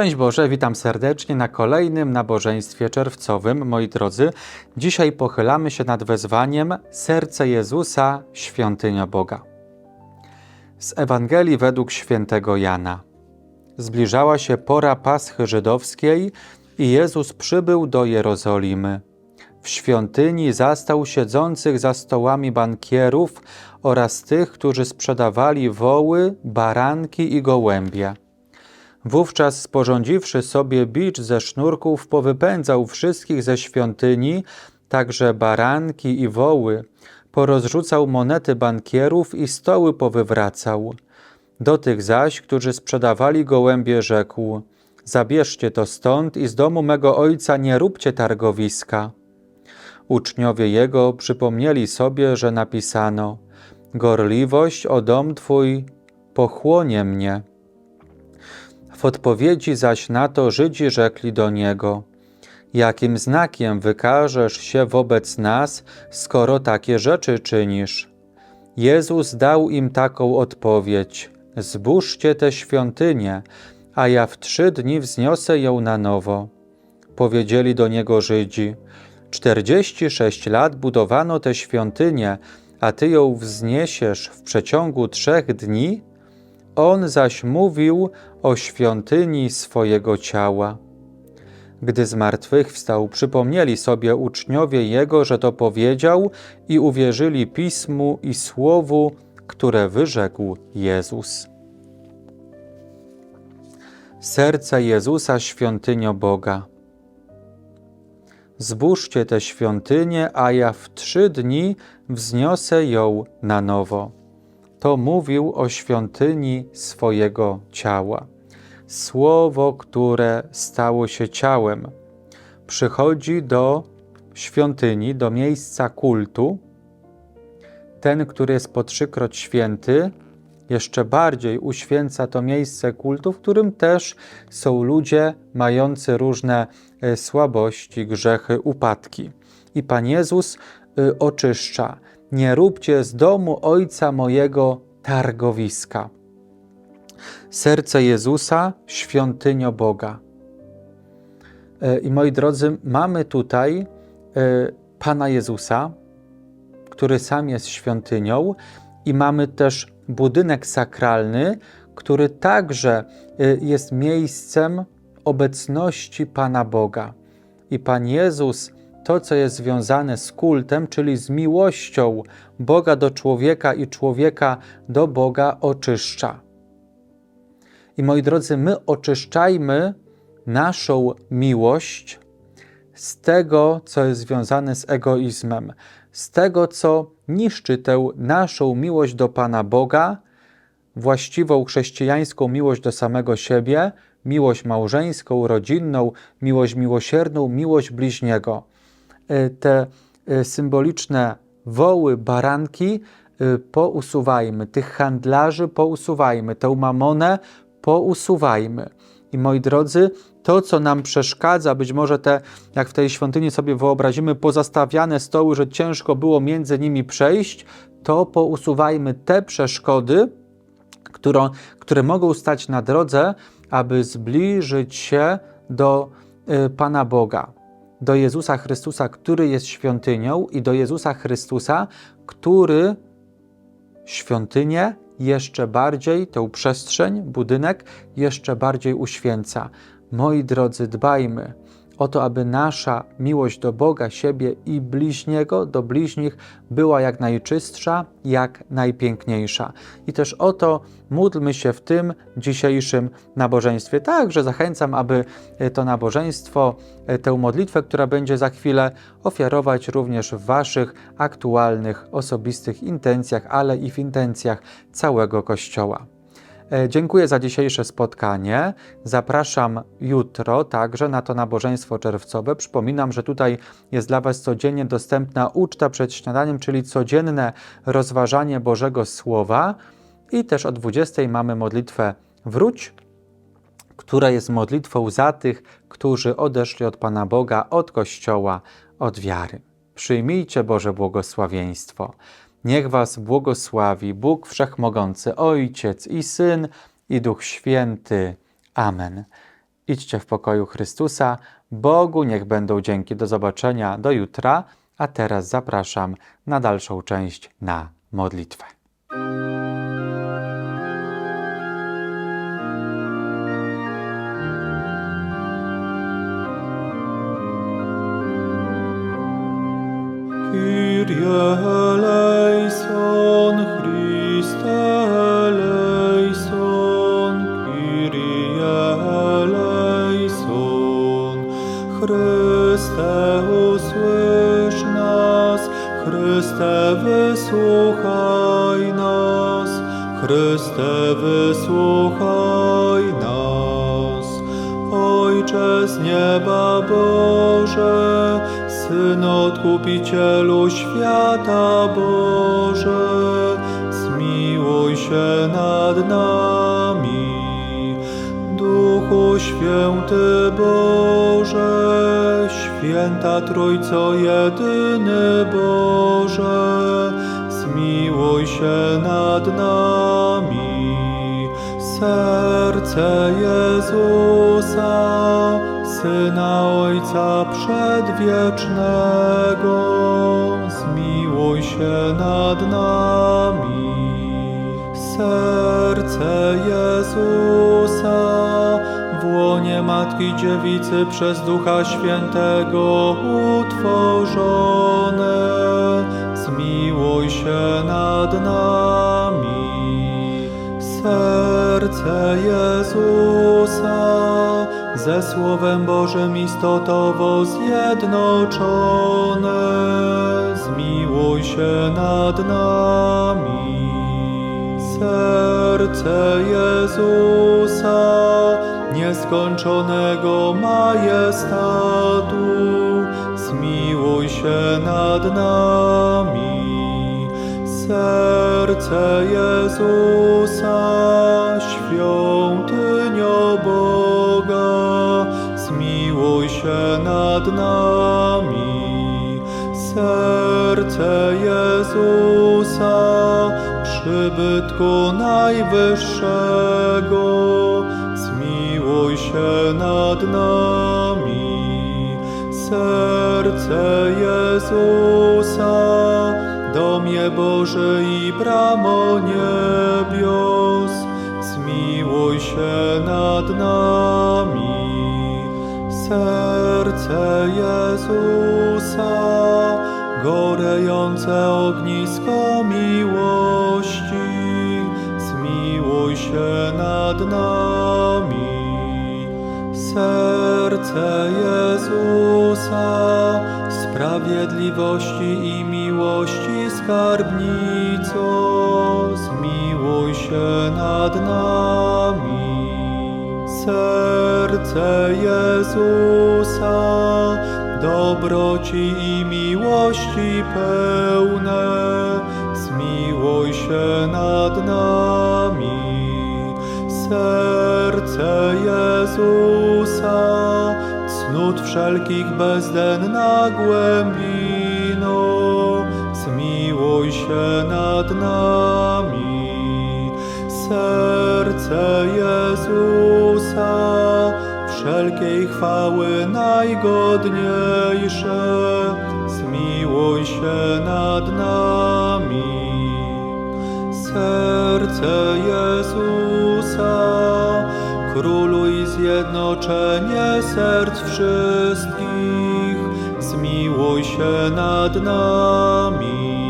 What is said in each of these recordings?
Szczęść Boże, witam serdecznie na kolejnym nabożeństwie czerwcowym. Moi drodzy, dzisiaj pochylamy się nad wezwaniem Serce Jezusa, świątynia Boga. Z Ewangelii według świętego Jana. Zbliżała się pora Paschy żydowskiej i Jezus przybył do Jerozolimy. W świątyni zastał siedzących za stołami bankierów oraz tych, którzy sprzedawali woły, baranki i gołębie. Wówczas sporządziwszy sobie bicz ze sznurków, powypędzał wszystkich ze świątyni, także baranki i woły, porozrzucał monety bankierów i stoły powywracał. Do tych zaś, którzy sprzedawali gołębie, rzekł: Zabierzcie to stąd i z domu mego ojca nie róbcie targowiska. Uczniowie jego przypomnieli sobie, że napisano: Gorliwość o dom twój pochłonie mnie. W odpowiedzi zaś na to Żydzi rzekli do niego: Jakim znakiem wykażesz się wobec nas, skoro takie rzeczy czynisz? Jezus dał im taką odpowiedź: Zbóżcie tę świątynię, a ja w trzy dni wzniosę ją na nowo. Powiedzieli do niego Żydzi: Czterdzieści sześć lat budowano tę świątynię, a ty ją wzniesiesz w przeciągu trzech dni? On zaś mówił o świątyni swojego ciała. Gdy zmartwychwstał, przypomnieli sobie uczniowie Jego, że to powiedział i uwierzyli Pismu i Słowu, które wyrzekł Jezus. Serce Jezusa świątynio Boga. Zbóżcie tę świątynię, a ja w trzy dni wzniosę ją na nowo to mówił o świątyni swojego ciała. Słowo, które stało się ciałem, przychodzi do świątyni, do miejsca kultu. Ten, który jest po trzykroć święty, jeszcze bardziej uświęca to miejsce kultu, w którym też są ludzie mający różne e, słabości, grzechy, upadki. I Pan Jezus e, oczyszcza nie róbcie z domu Ojca mojego targowiska. Serce Jezusa, świątynio Boga. E, I moi drodzy, mamy tutaj e, Pana Jezusa, który sam jest świątynią, i mamy też budynek sakralny, który także e, jest miejscem obecności Pana Boga. I Pan Jezus to, co jest związane z kultem, czyli z miłością Boga do człowieka i człowieka do Boga, oczyszcza. I moi drodzy, my oczyszczajmy naszą miłość z tego, co jest związane z egoizmem, z tego, co niszczy tę naszą miłość do Pana Boga, właściwą chrześcijańską miłość do samego siebie, miłość małżeńską, rodzinną, miłość miłosierną, miłość bliźniego. E, te e, symboliczne woły, baranki e, pousuwajmy, tych handlarzy pousuwajmy, tę mamonę pousuwajmy. I moi drodzy, to, co nam przeszkadza, być może te, jak w tej świątyni sobie wyobrazimy, pozastawiane stoły, że ciężko było między nimi przejść, to pousuwajmy te przeszkody, które, które mogą stać na drodze, aby zbliżyć się do Pana Boga do Jezusa Chrystusa, który jest świątynią, i do Jezusa Chrystusa, który świątynię jeszcze bardziej, tę przestrzeń, budynek jeszcze bardziej uświęca. Moi drodzy, dbajmy o to, aby nasza miłość do Boga, siebie i bliźniego, do bliźnich była jak najczystsza, jak najpiękniejsza. I też o to módlmy się w tym dzisiejszym nabożeństwie. Także zachęcam, aby e, to nabożeństwo, e, tę modlitwę, która będzie za chwilę, ofiarować również w Waszych aktualnych, osobistych intencjach, ale i w intencjach całego Kościoła. E, dziękuję za dzisiejsze spotkanie. Zapraszam jutro także na to nabożeństwo czerwcowe. Przypominam, że tutaj jest dla Was codziennie dostępna uczta przed śniadaniem, czyli codzienne rozważanie Bożego Słowa. I też o 20 mamy modlitwę Wróć, która jest modlitwą za tych, którzy odeszli od Pana Boga, od Kościoła, od wiary. Przyjmijcie Boże błogosławieństwo. Niech Was błogosławi Bóg Wszechmogący, Ojciec i Syn i Duch Święty. Amen. Idźcie w pokoju Chrystusa. Bogu niech będą dzięki. Do zobaczenia do jutra. A teraz zapraszam na dalszą część na modlitwę. Kyrie Chryste usłysz nas, Chryste wysłuchaj nas, Chryste wysłuchaj nas. Ojcze z nieba Boże, Syn Odkupicielu świata Boże, zmiłuj się nad nami. Duchu Święty Boże, Święta Trójco Jedyny Boże, zmiłuj się nad nami. Serce Jezusa, Syna Ojca Przedwiecznego, zmiłuj się nad nami. Serce Jezusa, w łonie Matki Dziewicy przez Ducha Świętego utworzone, zmiłuj się nad nami. Serce Jezusa, ze Słowem Bożym istotowo zjednoczone, zmiłuj się nad nami. Serce Jezusa, nieskończonego majestatu, zmiłuj się nad nami. Serce Jezusa, świątynio zmiłuj się nad nami. Serce Jezusa, przybytku Najwyższego, zmiłuj się nad nami. Serce Jezusa, domie Boży i bramo Serce Jezusa, gorejące ognisko miłości, zmiłuj się nad nami. Serce Jezusa, sprawiedliwości i miłości skarbnico, zmiłuj się nad nami. Serce Jezusa, dobroci i miłości pełne, zmiłuj się nad nami. Serce Jezusa, cnót wszelkich bezdenna głębino, zmiłuj się nad nami. Serce Jezusa, wszelkiej chwały najgodniejsze, zmiłuj się nad nami. Serce Jezusa, króluj zjednoczenie serc wszystkich, zmiłuj się nad nami.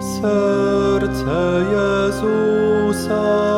Serce Jezusa,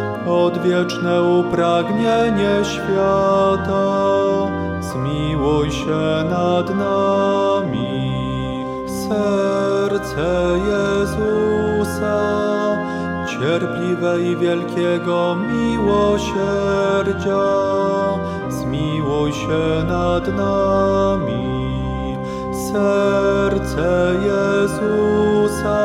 odwieczne upragnienie świata, zmiłuj się nad nami. Serce Jezusa, cierpliwe i wielkiego miłosierdzia, zmiłuj się nad nami. Serce Jezusa,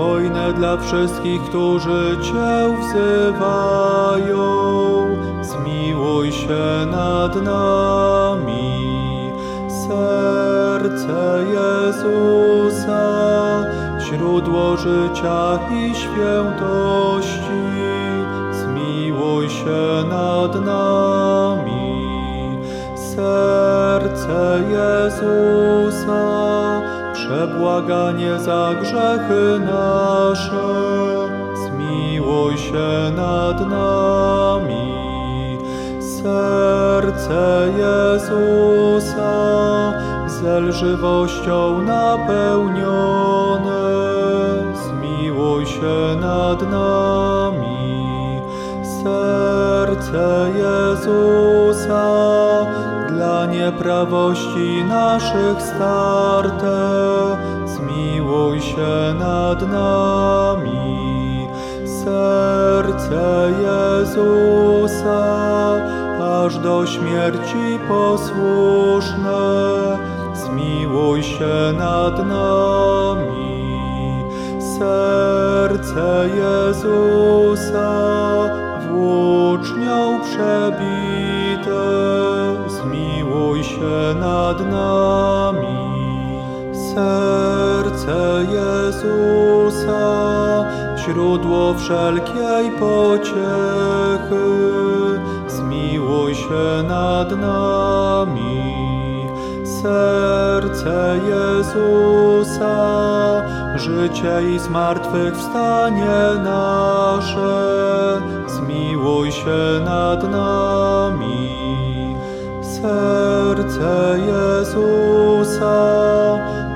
hojne dla wszystkich, którzy Cię wzywają, zmiłuj się nad nami. Serce Jezusa, źródło życia i świętości, zmiłuj się nad nami. Serce Jezusa, przebłaganie za grzechy nasze, zmiłuj się nad nami. Serce Jezusa, zelżywością napełnione, zmiłuj się nad nami. Serce Jezusa, nieprawości naszych starte, zmiłuj się nad nami. Serce Jezusa, aż do śmierci posłuszne, zmiłuj się nad nami. Serce Jezusa, włócznią przebite, się nad nami. Serce Jezusa, źródło wszelkiej pociechy, zmiłuj się nad nami. Serce Jezusa, życie i zmartwychwstanie nasze, zmiłuj się nad nami. Serce Jezusa,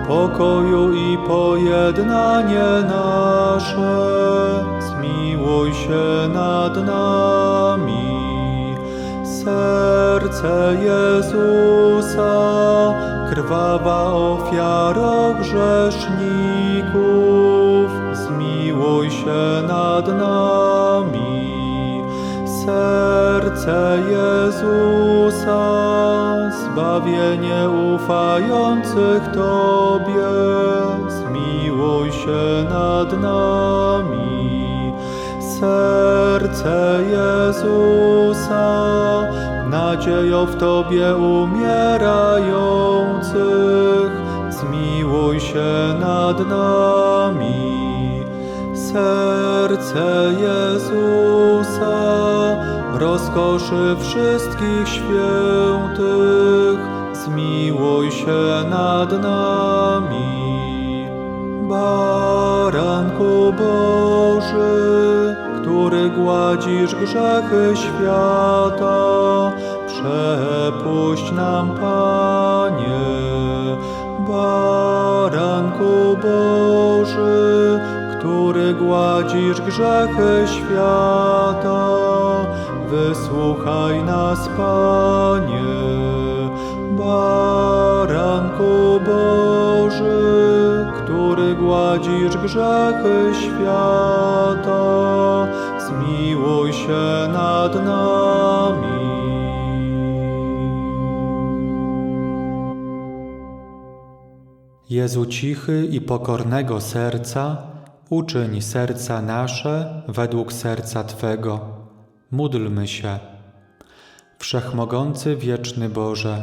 pokoju i pojednanie nasze, zmiłuj się nad nami. Serce Jezusa, krwawa ofiaro grzeszników, zmiłuj się nad nami. Serce Jezusa, zbawienie ufających Tobie, zmiłuj się nad nami. Serce Jezusa, nadzieją w Tobie umierających, zmiłuj się nad nami. Serce Jezusa, rozkoszy wszystkich świętych, zmiłuj się nad nami. Baranku Boży, który gładzisz grzechy świata, przepuść nam, Panie. Baranku Boży, który gładzisz grzechy świata, wysłuchaj nas, Panie. Baranku Boży, który gładzisz grzechy świata, zmiłuj się nad nami. Jezu cichy i pokornego serca, uczyń serca nasze według serca Twego. Módlmy się. Wszechmogący wieczny Boże,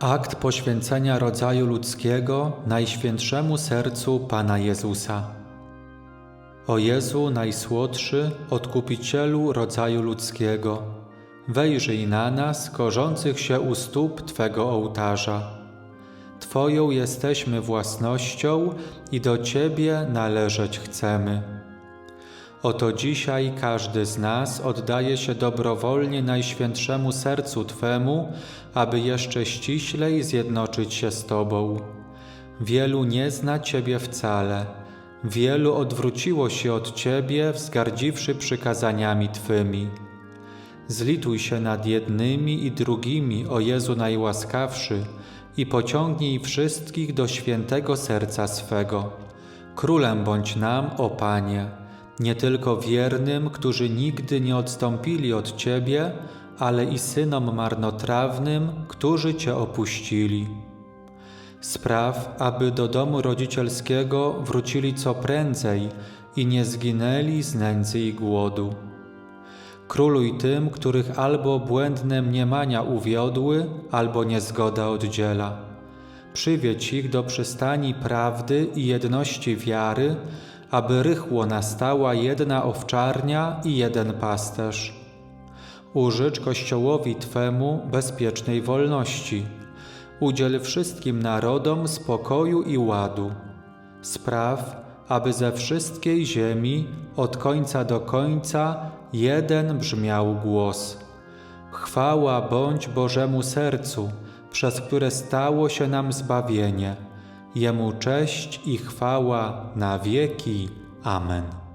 Akt poświęcenia rodzaju ludzkiego Najświętszemu Sercu Pana Jezusa. O Jezu Najsłodszy, Odkupicielu rodzaju ludzkiego, wejrzyj na nas, korzących się u stóp Twego ołtarza. Twoją jesteśmy własnością i do Ciebie należeć chcemy. Oto dzisiaj każdy z nas oddaje się dobrowolnie Najświętszemu Sercu Twemu, aby jeszcze ściślej zjednoczyć się z Tobą. Wielu nie zna Ciebie wcale, wielu odwróciło się od Ciebie, wzgardziwszy przykazaniami Twymi. Zlituj się nad jednymi i drugimi, o Jezu najłaskawszy, i pociągnij wszystkich do świętego serca swego. Królem bądź nam, o Panie, nie tylko wiernym, którzy nigdy nie odstąpili od Ciebie, ale i synom marnotrawnym, którzy Cię opuścili. Spraw, aby do domu rodzicielskiego wrócili co prędzej i nie zginęli z nędzy i głodu. Króluj tym, których albo błędne mniemania uwiodły, albo niezgoda oddziela. Przywiedź ich do przystani prawdy i jedności wiary, aby rychło nastała jedna owczarnia i jeden pasterz. Użycz Kościołowi Twemu bezpiecznej wolności. Udziel wszystkim narodom spokoju i ładu. Spraw, aby ze wszystkiej ziemi, od końca do końca, jeden brzmiał głos. Chwała bądź Bożemu Sercu, przez które stało się nam zbawienie. Jemu cześć i chwała na wieki. Amen.